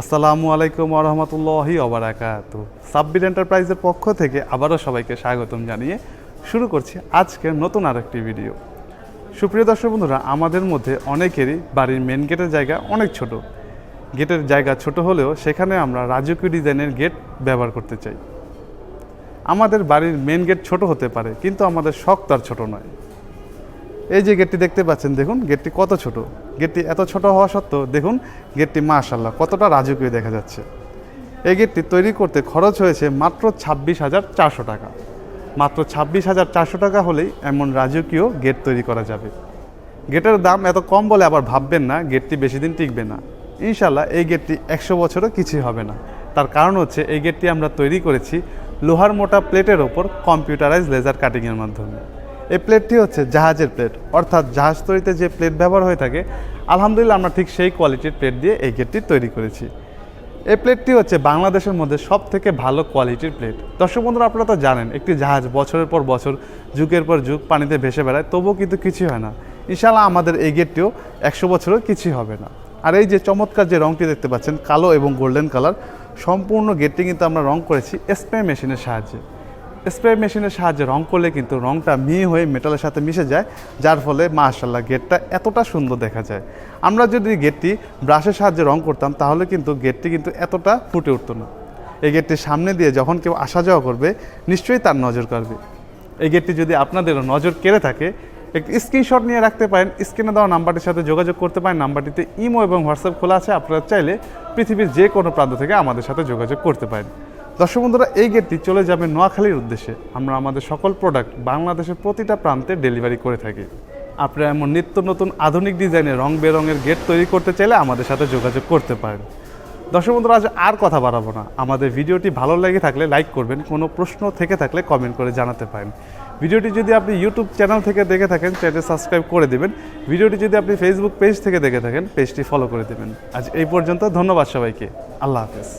আসসালামু আলাইকুম রহমতুল্লাহি ওবরাকাত সাব্বির এন্টারপ্রাইজের পক্ষ থেকে আবারও সবাইকে স্বাগতম জানিয়ে শুরু করছি আজকের নতুন আরেকটি ভিডিও। সুপ্রিয় দর্শক বন্ধুরা, আমাদের মধ্যে অনেকেরই বাড়ির মেন গেটের জায়গা অনেক ছোট। গেটের জায়গা ছোট হলেও সেখানে আমরা রাজকীয় ডিজাইনের গেট ব্যবহার করতে চাই। আমাদের বাড়ির মেন গেট ছোট হতে পারে, কিন্তু আমাদের শখ তার ছোট নয়। এই যে গেটটি দেখতে পাচ্ছেন, দেখুন, গেটটি কত ছোট। গেটটি এত ছোট হওয়া সত্ত্বেও, দেখুন, গেটটি মাশাল্লাহ কতটা রাজকীয় দেখা যাচ্ছে। এই গেটটি তৈরি করতে খরচ হয়েছে মাত্র ছাব্বিশ হাজার চারশো টাকা। মাত্র ছাব্বিশ হাজার চারশো টাকা হলেই এমন রাজকীয় গেট তৈরি করা যাবে। গেটের দাম এত কম বলে আবার ভাববেন না, গেটটি বেশি দিন টিকবে না। ইনশাল্লাহ এই গেটটি একশো বছরও কিছুই হবে না। তার কারণ হচ্ছে, এই গেটটি আমরা তৈরি করেছি লোহার মোটা প্লেটের ওপর কম্পিউটারাইজ লেজার কাটিংয়ের মাধ্যমে। এই প্লেটটি হচ্ছে জাহাজের প্লেট অর্থাৎ জাহাজ তৈরিতে যে প্লেট ব্যবহার হয়ে থাকে, আলহামদুলিল্লাহ আমরা ঠিক সেই কোয়ালিটির প্লেট দিয়ে এই গেটটি তৈরি করেছি। এই প্লেটটি হচ্ছে বাংলাদেশের মধ্যে সব থেকে ভালো কোয়ালিটির প্লেট দর্শক বন্ধুরা, আপনারা তো জানেন, একটি জাহাজ বছরের পর বছর, যুগের পর যুগ পানিতে ভেসে বেড়ায়, তবুও কিন্তু কিছুই হয় না। ইনশাল্লাহ আমাদের এই গেটটিও একশো বছরও কিছুই হবে না। আর এই যে চমৎকার যে রঙটি দেখতে পাচ্ছেন, কালো এবং গোল্ডেন কালার সম্পূর্ণ গেটটি কিন্তু আমরা রং করেছি স্প্রে মেশিনের সাহায্যে। স্প্রে মেশিনের সাহায্যে রং করলে কিন্তু রংটা মিহি হয়ে মেটালের সাথে মিশে যায়, যার ফলে মাশাল্লাহ গেটটা এতটা সুন্দর দেখা যায়। আমরা যদি গেটটি ব্রাশের সাহায্যে রং করতাম, তাহলে কিন্তু গেটটি কিন্তু এতটা ফুটে উঠতো না। এই গেটটির সামনে দিয়ে যখন কেউ আসা যাওয়া করবে, নিশ্চয়ই তার নজর কাড়বে। এই গেটটি যদি আপনাদেরও নজর কেড়ে থাকে, একটি স্ক্রিনশট নিয়ে রাখতে পারেন স্ক্রিনে দেওয়া নাম্বারটির সাথে যোগাযোগ করতে পারেন, নাম্বারটিতে ইমো এবং হোয়াটসঅ্যাপ খোলা আছে, আপনারা চাইলে পৃথিবীর যে কোনো প্রান্ত থেকে আমাদের সাথে যোগাযোগ করতে পারেন। দর্শক বন্ধুরা, এই গেটটি চলে যাবে নোয়াখালীর উদ্দেশ্যে। আমরা আমাদের সকল প্রোডাক্ট বাংলাদেশের প্রতিটা প্রান্তে ডেলিভারি করে থাকি। আপনারা এমন নিত্য নতুন আধুনিক ডিজাইনের রং বেরঙের গেট তৈরি করতে চাইলে আমাদের সাথে যোগাযোগ করতে পারেন। দর্শক বন্ধুরা, আজ আর কথা বাড়াবো না। আমাদের ভিডিওটি ভালো লেগে থাকলে লাইক করবেন, কোনো প্রশ্ন থেকে থাকলে কমেন্ট করে জানাতে পারেন। ভিডিওটি যদি আপনি ইউটিউব চ্যানেল থেকে দেখে থাকেন চ্যানেল সাবস্ক্রাইব করে দেবেন। ভিডিওটি যদি আপনি ফেসবুক পেজ থেকে দেখে থাকেন পেজটি ফলো করে দেবেন। আজ এই পর্যন্ত, ধন্যবাদ সবাইকে। আল্লাহ হাফেজ।